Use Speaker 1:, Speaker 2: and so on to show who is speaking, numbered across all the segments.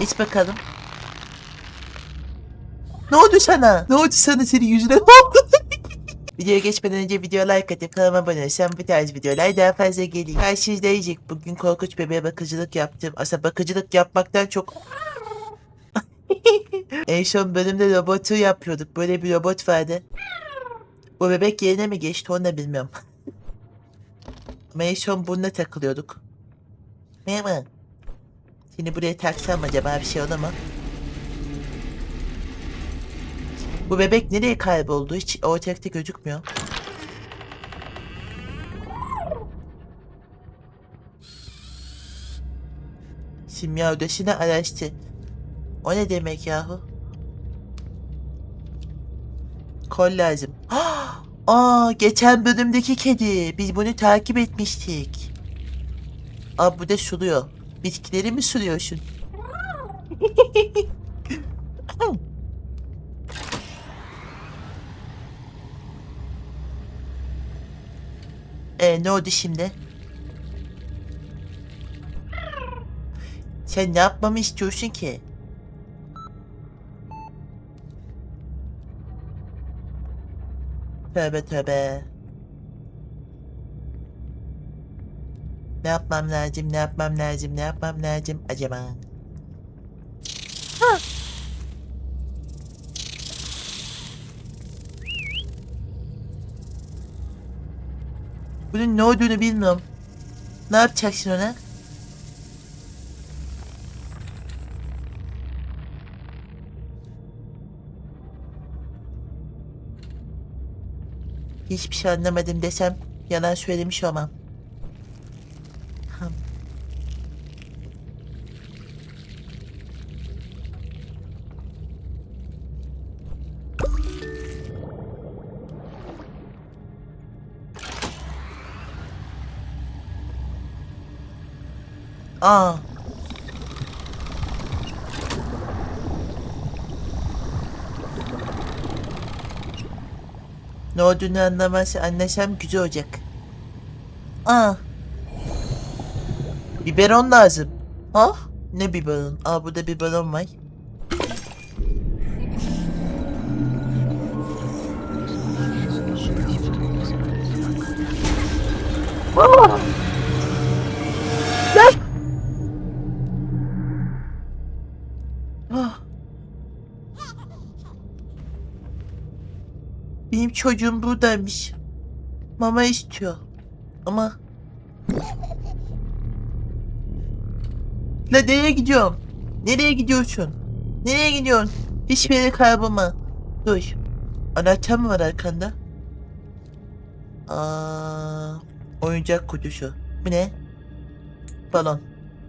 Speaker 1: İç bakalım. Ne oldu sana? Ne oldu sana senin yüzüne ne? Videoya geçmeden önce video like atıp kanalıma abone olursan bu tarz videolar daha fazla geliyor. Karşınızda yiyecek. Bugün korkunç bebeğe bakıcılık yaptım. Aslında bakıcılık yapmaktan çok... en son bölümde robotu yapıyorduk. Böyle bir robot vardı. Bu bebek yerine mi geçti onu da bilmiyorum. Ama en son bununla takılıyorduk. Merhaba. Seni buraya taksam acaba bir şey olur mu? Bu bebek nereye kayboldu? Hiç ortalıkta gözükmüyor. Simya odasını araştı. O ne demek yahu? Kol lazım. Aa, geçen bölümdeki kedi. Biz bunu takip etmiştik. Aa, bu da suluyor. Bitkileri mi suluyorsun? E ne oldu şimdi? Sen ne yapmamı istiyorsun ki? Tövbe tövbe. Ne yapmam lazım, ne yapmam lazım, ne yapmam lazım acaba? Ha! Bunun ne olduğunu bilmiyorum. Ne yapacaksın ona? Hiçbir şey anlamadım desem yalan söylemiş olmam. Aa. Ne olduğunu anlamaz, anlasam güzel olacak. Aa. Biberon lazım. Ha? Ne biberon? Aa burada biberon var. Aa! Çocuğum buradaymış. Mama istiyor. Ama... La nereye gidiyorum? Nereye gidiyorsun? Nereye gidiyorsun? Hiçbir yere kaybolma. Dur. Anahtar mı var arkanda? Aa, oyuncak kutusu. Bu ne? Balon.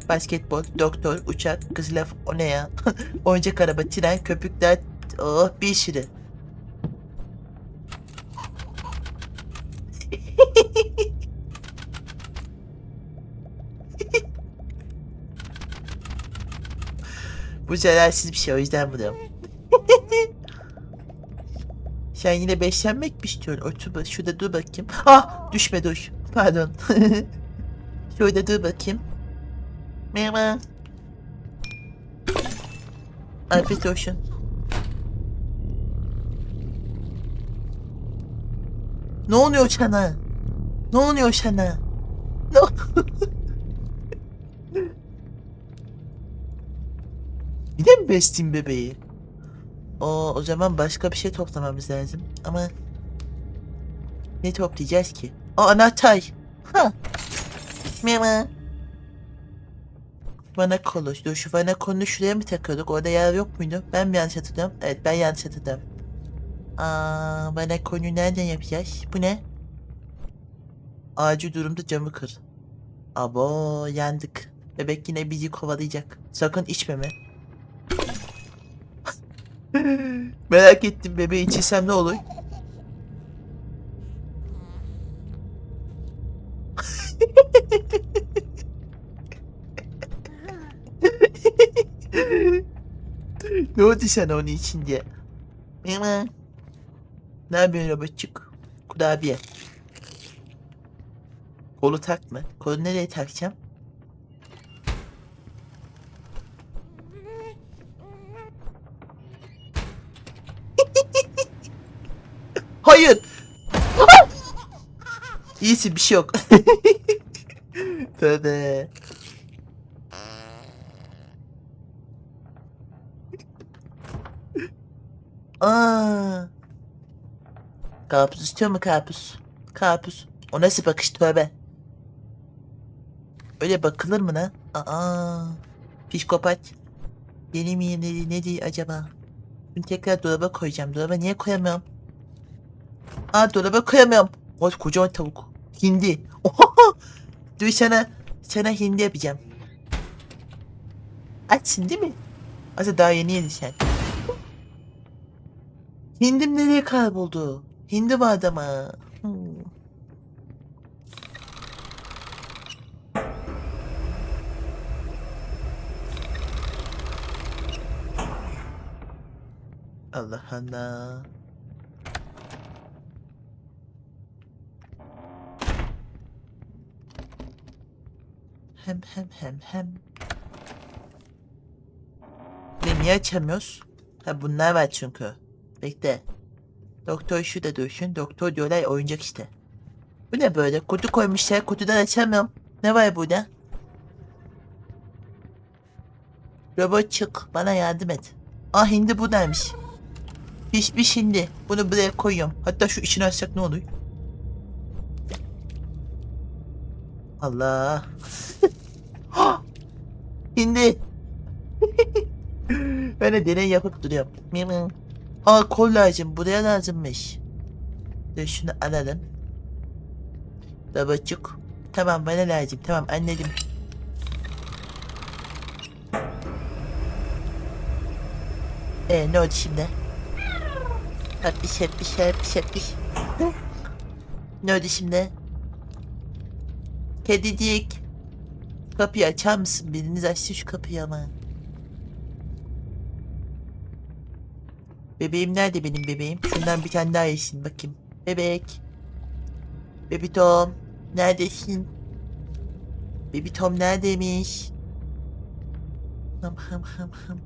Speaker 1: Basketbol, doktor, uçak, kız laf o ne ya? oyuncak araba, tren, köpükler, oh bir sürü. Bu zararsız bir şey o yüzden buluyorum. Sen yine beslenmek mi istiyorsun? Otur bak şurada dur bakayım. Ah düşme dur. Pardon. şurada dur bakayım. Merhaba. Afiyet olsun. Ne oluyor sana? Ne oluyor sana? Ne Bir de mi bestin bebeği? O o zaman başka bir şey toplamamız lazım. Ama ne toplayacağız ki? O anahtar. Ha. Merhaba. Bana konuş. Dur şu bana konu şuraya mı takıyorduk? Orada yer yok muydu? Ben mi yanlış hatırlıyorum? Evet ben yanlış hatırladım. Aa, bana konu nereden yapacağız? Bu ne? Acil durumda camı kır. Abo yandık. Bebek yine bizi kovalayacak. Sakın içmeme. Merak ettim bebeği içirsem ne olur? ne oldu sana onun için diye? Merhaba. Ne yapıyorsun robotçuk? Kurabiye. Kolu takma. Kolu nereye takacağım? İyisin bir şey yok. Tövbe. Aa. Karpuz istiyor mu karpuz? Karpuz. O nasıl bakış tövbe. Öyle bakılır mı lan? Aa. Psikopat. Benim yeri ne diye acaba? Bunu tekrar dolaba koyacağım. Dolaba niye koyamıyorum? Aa dolaba koyamıyorum. Kocaman tavuk. Hindi. Oha! Dur sana, sana hindi yapacağım. Açsın değil mi? Aslında daha yeni yedin sen. Hindim nereye kayboldu? Hindi vardı ama. Hmm. Allah Allah. Hem hem hem hem. Ve niye açamıyoruz? Ha bunlar var çünkü. Bekle. Doktor şu da dursun. Doktor diyorlar oyuncak işte. Bu ne böyle? Kutu koymuşlar. Kutudan açamıyorum. Ne var burada? Robot çık. Bana yardım et. Ah hindi buradaymış. Pişmiş hindi. Bunu buraya koyuyorum. Hatta şu içini açsak ne olur? Allah. Hindi. ben de deney yapıp duruyorum. Aa kol lazım. Buraya lazımmış. Dur şunu alalım. Babacık. Tamam bana lazım. Tamam anladım. Ee ne oldu şimdi? Hapis hapis hapis. Hı? Ne oldu şimdi? Kedicik. Kapıyı açar mısın? Biriniz açsın şu kapıyı ama. Bebeğim nerede benim bebeğim? Şundan bir tane daha yesin bakayım. Bebek. Bebi Tom. Neredesin? Bebi Tom neredeymiş? Ham ham ham ham.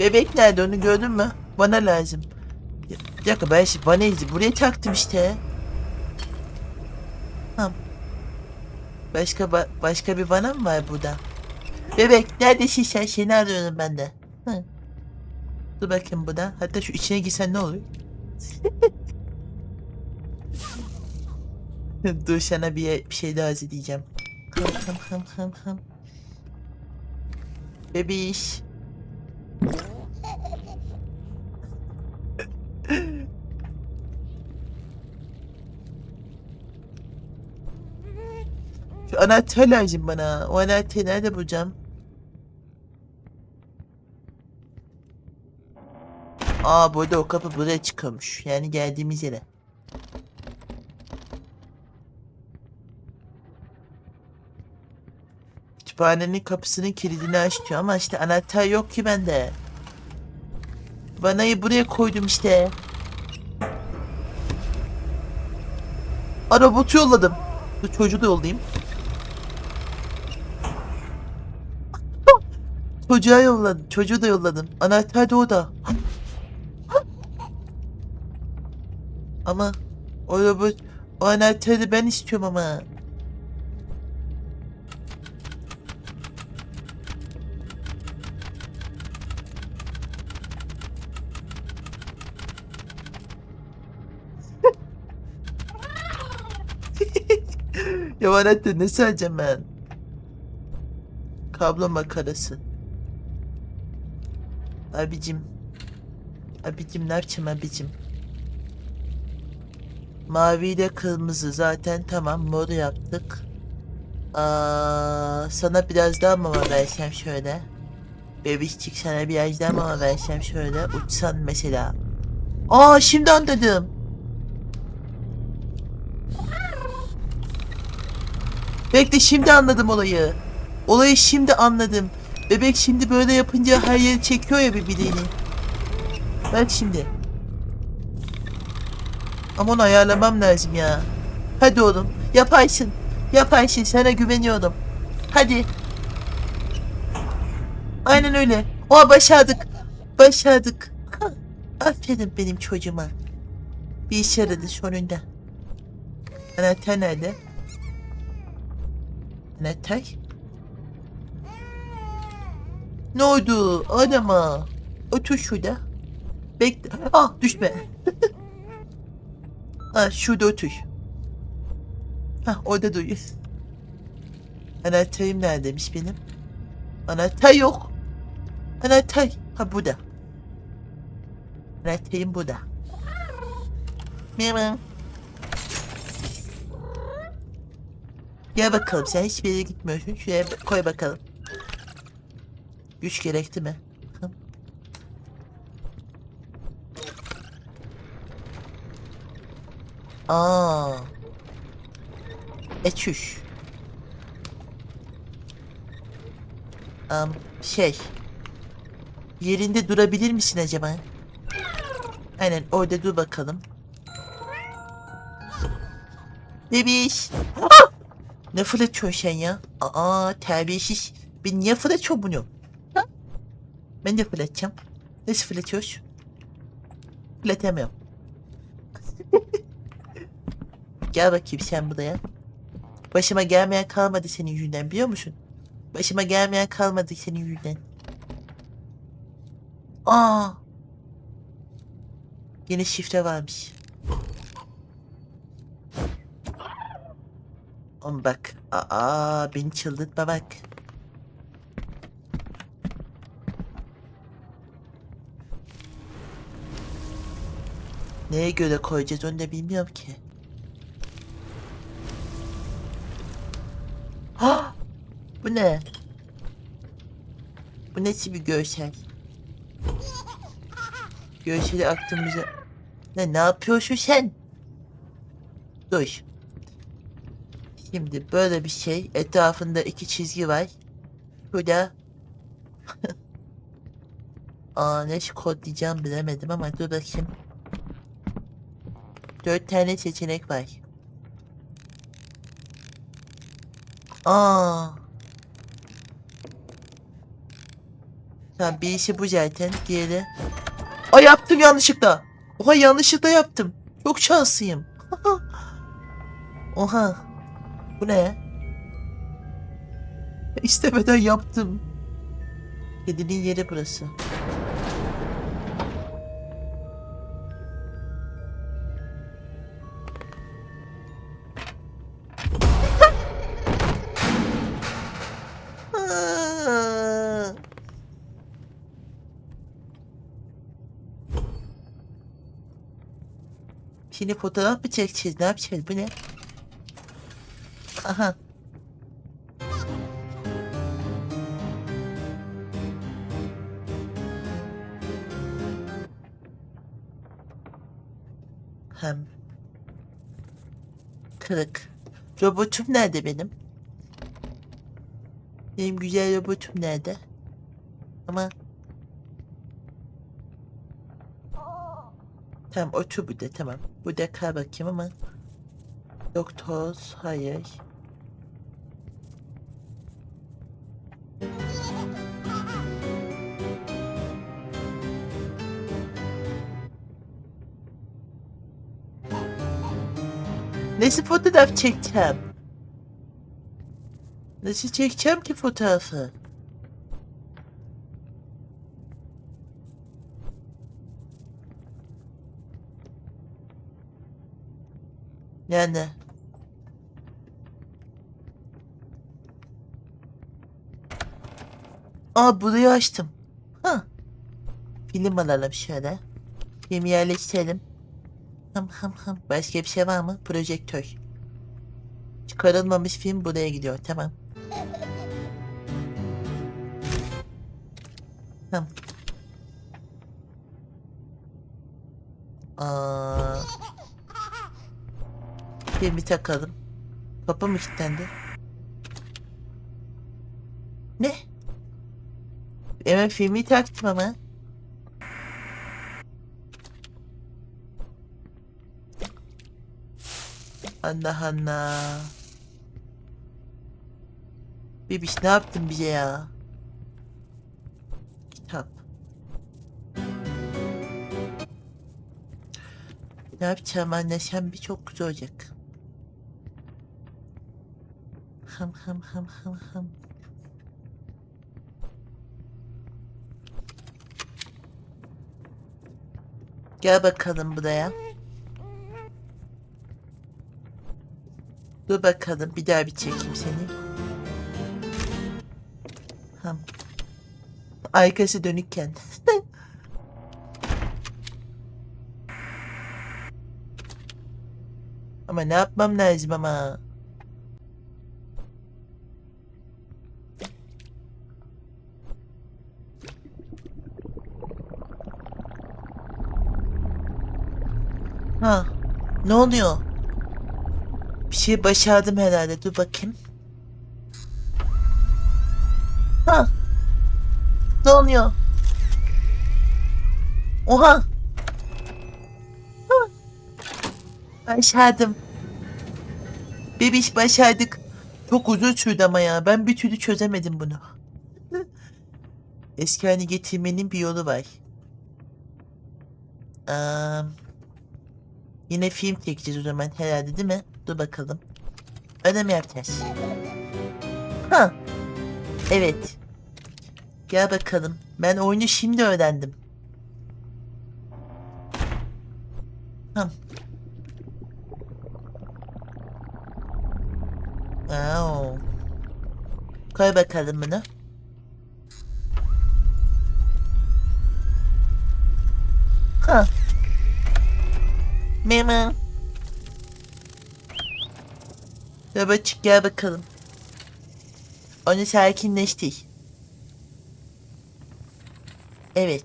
Speaker 1: Bebek nerede onu gördün mü? Bana lazım. Bir dakika ben şimdi bana buraya taktım işte. Tamam. Başka ba- başka bir bana mı var burada? Bebek neredesin sen? Seni arıyorum ben de. Hı. Dur bakayım bu da. Hatta şu içine girsen ne olur? Dur sana bir, bir şey daha hazırlayacağım. Hım hım hım hım hım. Bebiş. Şu anahtar lazım bana. O anahtarı nerede bulacağım? Aa burada o kapı buraya çıkıyormuş. Yani geldiğimiz yere. Kütüphanenin kapısının kilidini aç diyor ama işte anahtar yok ki bende. Vanayı buraya koydum işte. Aa, robotu yolladım. Dur çocuğu da yollayayım. Çocuğa yolladım. Çocuğu da yolladım. Anahtar da o da. Ama o robot o anahtarı ben istiyorum ama. ya o anahtarı nasıl alacağım ben? Kablo makarası. Abicim. Abicim ne abicim? Mavi ile kırmızı zaten tamam mor yaptık. Aa, sana biraz daha mama versem şöyle. Bebişçik sana biraz daha mama versem şöyle. Uçsan mesela. Aa şimdi anladım. Bekle şimdi anladım olayı. Olayı şimdi anladım. Bebek şimdi böyle yapınca her yeri çekiyor ya birbirini. Bak şimdi. Ama onu ayarlamam lazım ya. Hadi oğlum yaparsın. Yaparsın sana güveniyorum. Hadi. Aynen öyle. Oha başardık. Başardık. Aferin benim çocuğuma. Bir işe yaradı sonunda. Anahtar nerede? Anahtar? Ne oldu adama? Otur şurada. Bekle. Ah düşme. ah şurada otur. Hah orada duruyor. Anahtarım neredeymiş benim? Anahtar yok. Anahtar. Ha burada. Anahtarım burada. Merhaba. Gel bakalım sen hiçbir yere gitmiyorsun. Şuraya koy bakalım. Güç gerekti mi? Aa. Eçüş. Am, şey. Yerinde durabilir misin acaba? Aynen orada dur bakalım. Bebiş. Ah! Ne fırlatıyorsun sen ya? Aa terbiyesiz. Ben niye fırlatıyorum bunu? Ben de fırlatacağım. Nasıl fırlatıyoruz? Fırlatamıyorum. Gel bakayım sen buraya. Başıma gelmeyen kalmadı senin yüzünden biliyor musun? Başıma gelmeyen kalmadı senin yüzünden. Aa. Yine şifre varmış. Oğlum bak. Aa beni çıldırtma bak. Neye göre koyacağız onu da bilmiyorum ki. Ha! Bu ne? Bu nasıl bir görsel? Görseli aklımıza... Ne, ne yapıyorsun sen? Dur. Şimdi böyle bir şey. Etrafında iki çizgi var. Burada... Aa ne kodlayacağım bilemedim ama dur bakayım. Dört tane seçenek var. Aa. Tamam birisi bu zaten. Diğeri. Ay yaptım yanlışlıkla. Oha yanlışlıkla yaptım. Çok şanslıyım. Oha. Bu ne? İstemeden yaptım. Kedinin yeri burası. Şimdi fotoğraf mı çekeceğiz? Ne yapacağız? Bu ne? Aha. Hem. Kırık. Robotum nerede benim? Benim güzel robotum nerede? Ama... Tamam otur burada tamam. Burada kal bakayım ama... Doktor hayır. Nasıl fotoğraf çekeceğim? Nasıl çekeceğim ki fotoğrafı? Yani. Aa burayı açtım. Ha. Film alalım şöyle. Film yerleştirelim. Hım hım hım. Başka bir şey var mı? Projektör. Çıkarılmamış film buraya gidiyor. Tamam. Tamam. Aa. Filmi takalım. Kapı mı kilitlendi? Ne? Hemen filmi taktım ama. Allah Allah. Bebiş ne yaptın bize ya? Kitap. Ne yapacağım anlaşam bir çok güzel olacak. Hım hım hım hım hım. Gel bakalım buraya. Dur bakalım bir daha bir çekeyim seni. Ham. Arkası dönükken. ama ne yapmam lazım ama. Ha, ne oluyor? Bir şey başardım herhalde. Dur bakayım. Ha. Ne oluyor? Oha. Ha. Başardım. Bebiş başardık. Çok uzun sürdü ama ya. Ben bir türlü çözemedim bunu. Eski haline getirmenin bir yolu var. Aa, yine film çekeceğiz o zaman herhalde değil mi? Dur bakalım. Öyle mi yapacağız? Ha. Evet. Gel bakalım. Ben oyunu şimdi öğrendim. Hım. Au. Koy bakalım bunu. Ha. Mama. Babacık gel bakalım. Onu sakinleştir. Evet.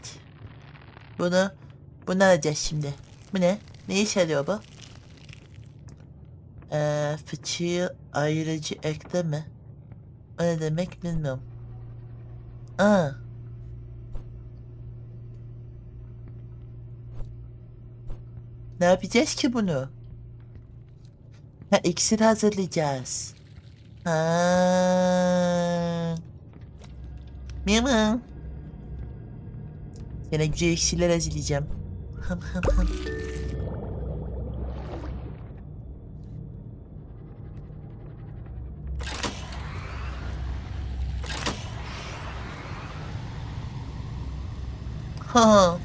Speaker 1: Bunu, bunu alacağız şimdi. Bu ne? Ne iş yarıyor bu? Ee, fıçıyı ayırıcı ekle mi? O ne demek bilmiyorum. Aa. Ne yapacağız ki bunu? Ha iksir hazırlayacağız. Ha. Mama. Yine güzel iksirler hazırlayacağım. Hım. Ha.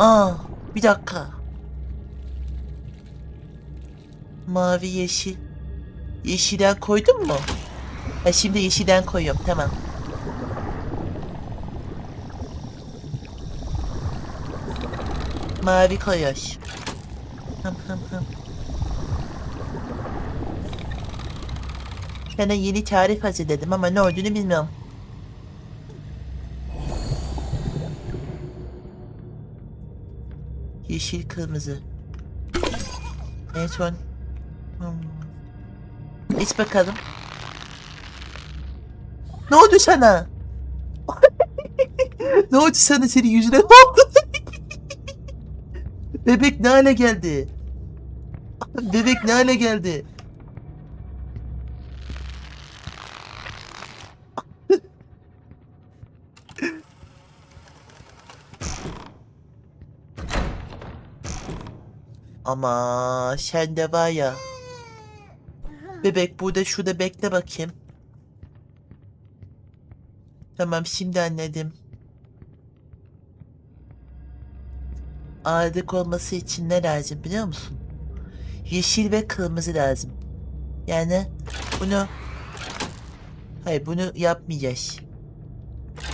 Speaker 1: Aa, bir dakika. Mavi yeşil. Yeşilden koydun mu? Ha şimdi yeşilden koyuyorum tamam. Mavi koyuyor. Hım hım hım. Sana yeni tarif hazırladım ama ne olduğunu bilmiyorum. Yeşil kırmızı. En son. Hmm. İç bakalım. Ne oldu sana? ne oldu sana senin yüzüne? Bebek ne hale geldi? Bebek ne hale geldi? Ama sen de var ya. Bebek burada şurada bekle bakayım. Tamam şimdi anladım. Ağırlık olması için ne lazım biliyor musun? Yeşil ve kırmızı lazım. Yani bunu... Hayır bunu yapmayacağız.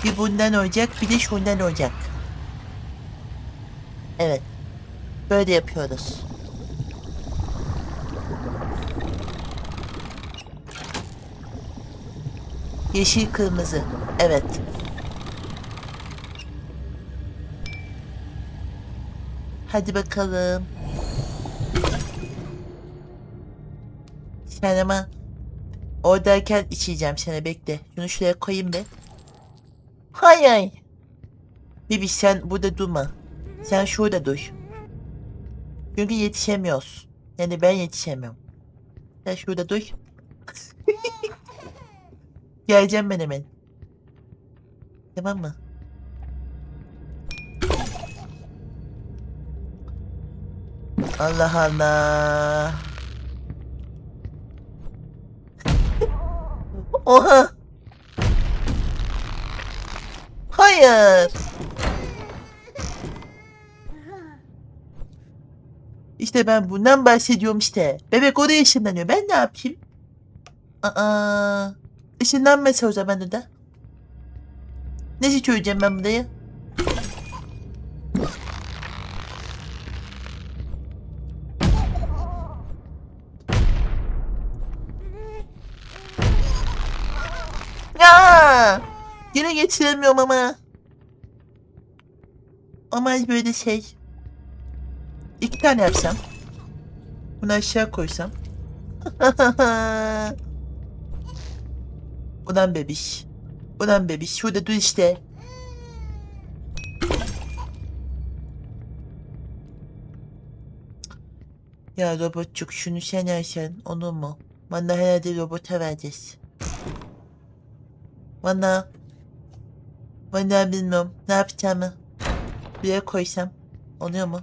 Speaker 1: Bir bundan olacak bir de şundan olacak. Evet. Böyle yapıyoruz. Yeşil kırmızı. Evet. Hadi bakalım. Sen ama oradayken içeceğim sana bekle. Şunu şuraya koyayım be. Hay hay. Bibi sen burada durma. Sen şurada dur. Çünkü yetişemiyoruz. Yani ben yetişemiyorum. Sen şurada dur. Geleceğim ben hemen. Tamam mı? Allah Allah. Oha. Hayır. İşte ben bundan bahsediyorum işte. Bebek oraya ışınlanıyor. Ben ne yapayım? Aa ışınlanmasa o zaman o da. Nasıl çözeceğim ben burayı? Ya! Yine getiremiyorum ama. Ama böyle şey. İki tane yapsam. Bunu aşağı koysam. Ulan bebiş. Ulan bebiş. Şurada dur işte. Ya robotçuk şunu sen yersen olur mu? Bana herhalde robota vereceğiz. Bana. Bana bilmiyorum. Ne yapacağımı. Buraya koysam. Oluyor mu?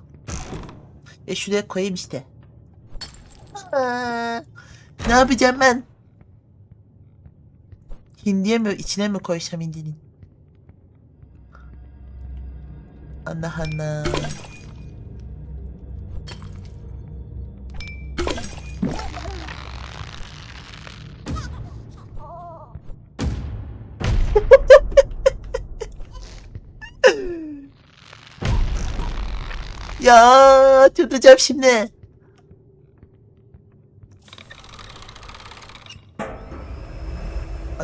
Speaker 1: E şuraya koyayım işte. Aa, ne yapacağım ben? Hindiye mi içine mi koysam hindinin? Allah Allah. Ya tutacağım şimdi.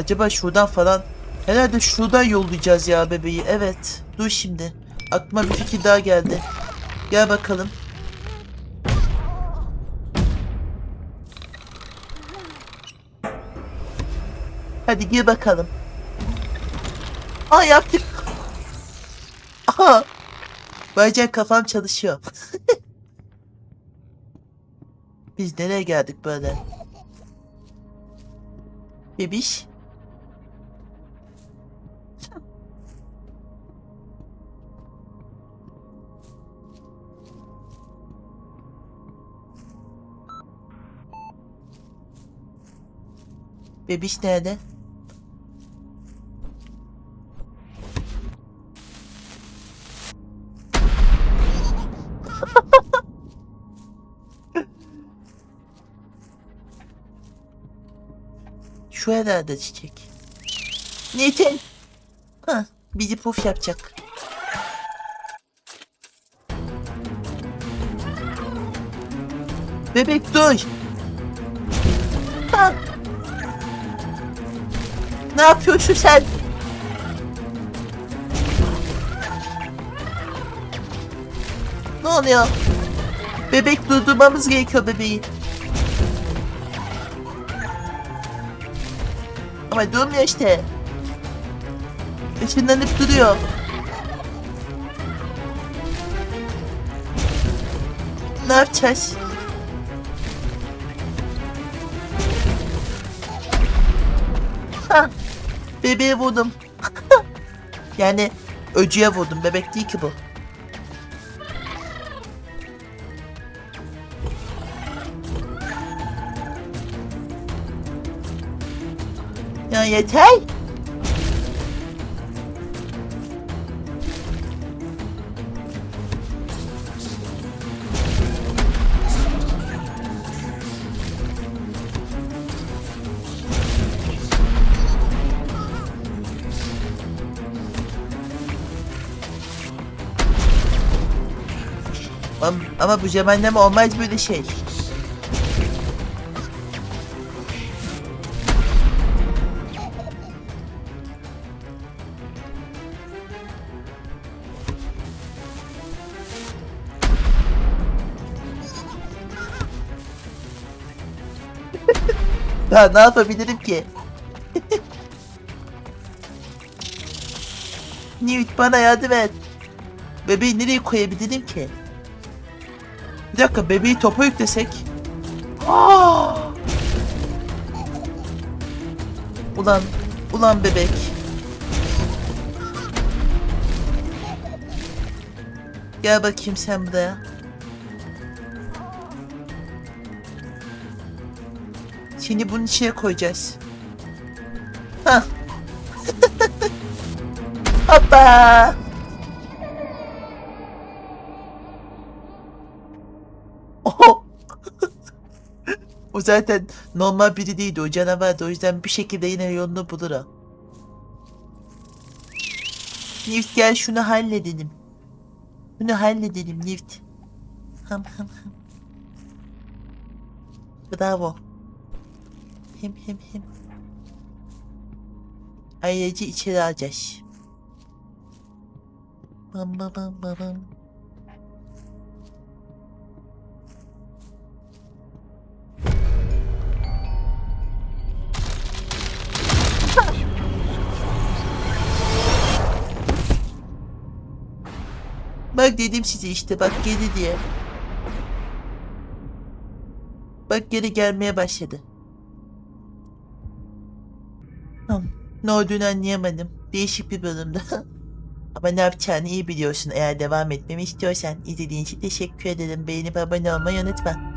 Speaker 1: Acaba şuradan falan herhalde şuradan yollayacağız ya bebeği. Evet. Dur şimdi. Aklıma bir fikir daha geldi. Gel bakalım. Hadi gir bakalım. Aa yaptık. Aha. Bazen kafam çalışıyor. Biz nereye geldik böyle? Bebiş. Bebiş nerede? Şu herhalde çiçek. Nitin. Ha, bizi puf yapacak. Bebek dur. Ha. Ne yapıyorsun sen? Ne oluyor? Bebek durdurmamız gerekiyor bebeği. Ama durmuyor işte. Işınlanıp duruyor. Ne yapacağız? Bebeğe vurdum. yani öcüye vurdum. Bebek değil ki bu. Ya yeter. Ama, bu cehenneme olmaz böyle şey. Daha ne yapabilirim ki? Newt bana yardım et. Bebeği nereye koyabilirim ki? Bir dakika bebeği topa yüklesek. Aa! Ulan, ulan bebek. Gel bakayım sen buraya. Seni bunun içine koyacağız. Hah. Hoppa. O zaten normal biri değildi. O canavardı. O yüzden bir şekilde yine yolunu bulur o. Nift gel şunu halledelim. Bunu halledelim Nift. Ham ham ham. Bravo. Hem hem hem. Ayrıca içeri alacağız. Bam bam bam bam Bak dedim size işte bak geri diye. Bak geri gelmeye başladı. Ne olduğunu anlayamadım. Değişik bir bölümde. Ama ne yapacağını iyi biliyorsun eğer devam etmemi istiyorsan. İzlediğin için teşekkür ederim. Beğenip abone olmayı unutma.